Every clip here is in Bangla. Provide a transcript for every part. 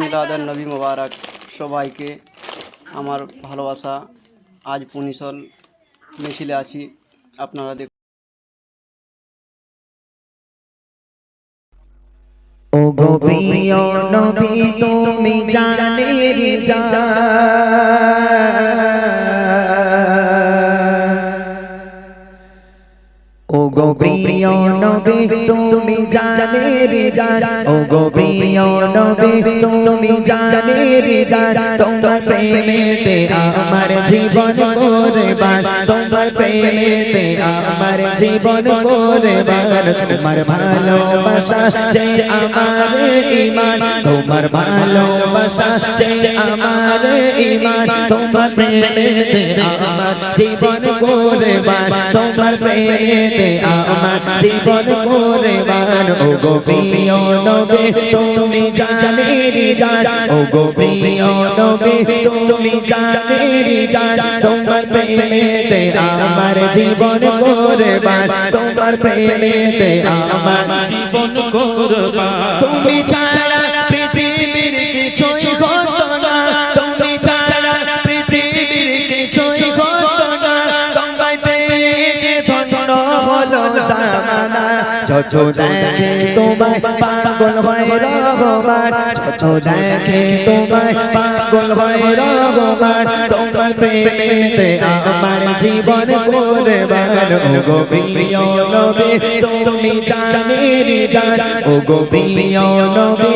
মিলাদের নবী মোবারক সবাইকে আমার ভালোবাসা। আজ পুনিশল মিছিলে আছি, আপনারা দেখুন ও নবী, তুমি জানে জান প্রিয় নবী, তুমি জানের জান। ও গো প্রিয় নবী, তুমি জানের জান। তোমার প্রেমেতে আমার জীবন কোরবান তোমার প্রেমেতে আমার জীবন কোরবান তোমার ভালোবাসা, যে আমার ঈমান তোমার ভালোবাসা, যে আমার ঈমান তোমার প্রেমেতে আমার জীবন কোরবান তোমার প্রেমেতে আমার জীবন কোরবান ও গো প্রিয় নবী, তুমি জানের জান। ও গো প্রিয় নবী, তুমি জানের জান। তোমার প্রেমেতে আমার জীবন কোরবান। তোমার প্রেমেতে আমার জীবন কোরবান। তুমি ছাড়া পৃথিবীর কিছুই হতো না। তুমি ছাড়া পৃথিবীর কিছুই হতো না। তোমায় পেয়ে যে ধন্য হলো জামানা যত দেখে তোমায় পাগল হয় রহমান যত দেখে তোমায় পাগল হয় রহমান তোমার প্রেমেতে আমার জীবন কোরবান ও গো প্রিয় নবী তুমি জানের জান ও গো প্রিয় নবী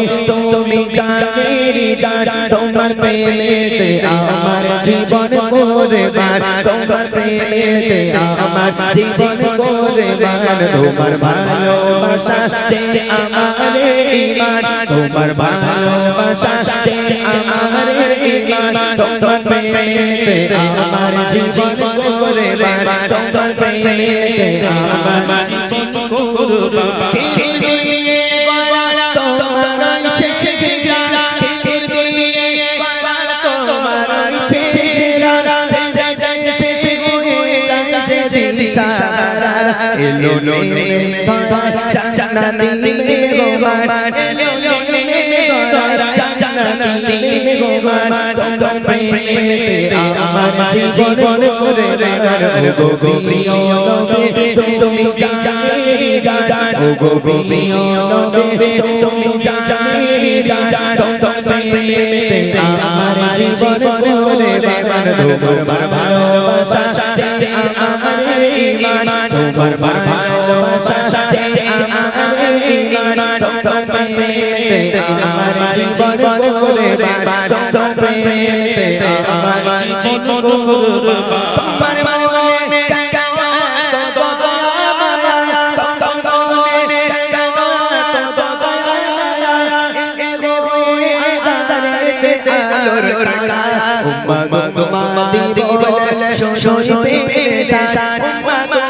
তুমি জানের জান তোমার প্রেমেতে আমার জীবন কোরবান তোমার প্রেমেতে আমার জীবন কোরবান তোমার ভালোবাসা যে আমার ঈমান তোমার ভালোবাসা যে আমার ঈমান তোমার প্রেমেতে আমার জীবন কোরবান তোমার প্রেমেতে আমার জীবন কোরবান কে দিয়ে জয় জয় শেষ হয়ে যায় যে দিশারা এলো নে জানানি মে গোমান এলো নে জানানি মে গোমান তোমার প্রেমে আমার জীবন করে রে গো গো প্রিয় তুমি জানে জান ও গো গো প্রিয় তুমি জানে জান তোমার প্রেমে আমার জীবন করে রে ভালোবাসা যে আমার ঈমান তোমার ভালোবাসা যে আমার ঈমান তোমার প্রেমে আমার জীবন করে রে তোমার প্রেমে আমার জীবন করে তোমার মনে তো দয়া মায়া তো মনে তো দয়া মায়া এ হয়ে আদারে আলোর রাখা উম্মা তোমা দিদি বলে শোষণে পেশান উম্মা তোমা দিদি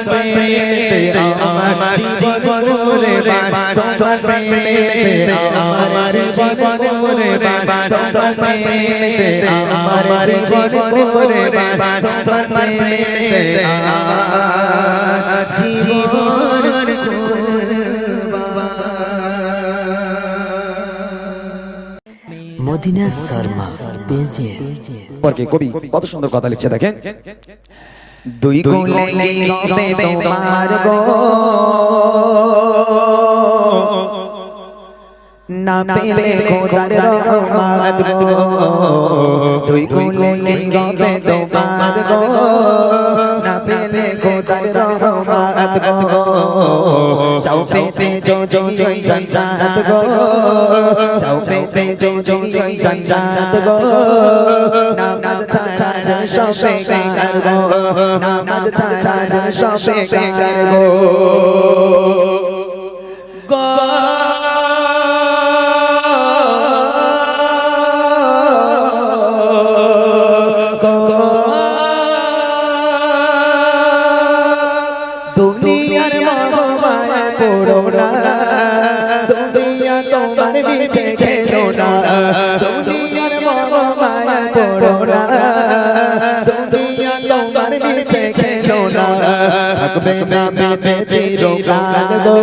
তোমার প্রেমে আমার জীবন করে রে তোমার প্রেমে আমার জীবন করে রে তোমার প্রেমে জীবন মদিনা শর্মা পেজে। কবি কত সুন্দর কথা লিখছে দেখেন। দুই কোলে তোমার গো? না পেলে খোদার রহমত গো দুই কোলে হবে তোমার গো না পেলে খোদার রহমত গো। চাও পেতে জো জো জয় জঞ্জাত গো। চাও পেতে জো জো জয় জঞ্জাত গো। নাম ছা ছা ছা সবে গার গো। নাম ছা ছা ছা সবে গার গো। গো তোমার বিছে ছেড়ো না থাকবে না বেঁচে চিরকাল গো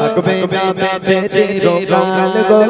থাকবে না বেঁচে চিরকাল গো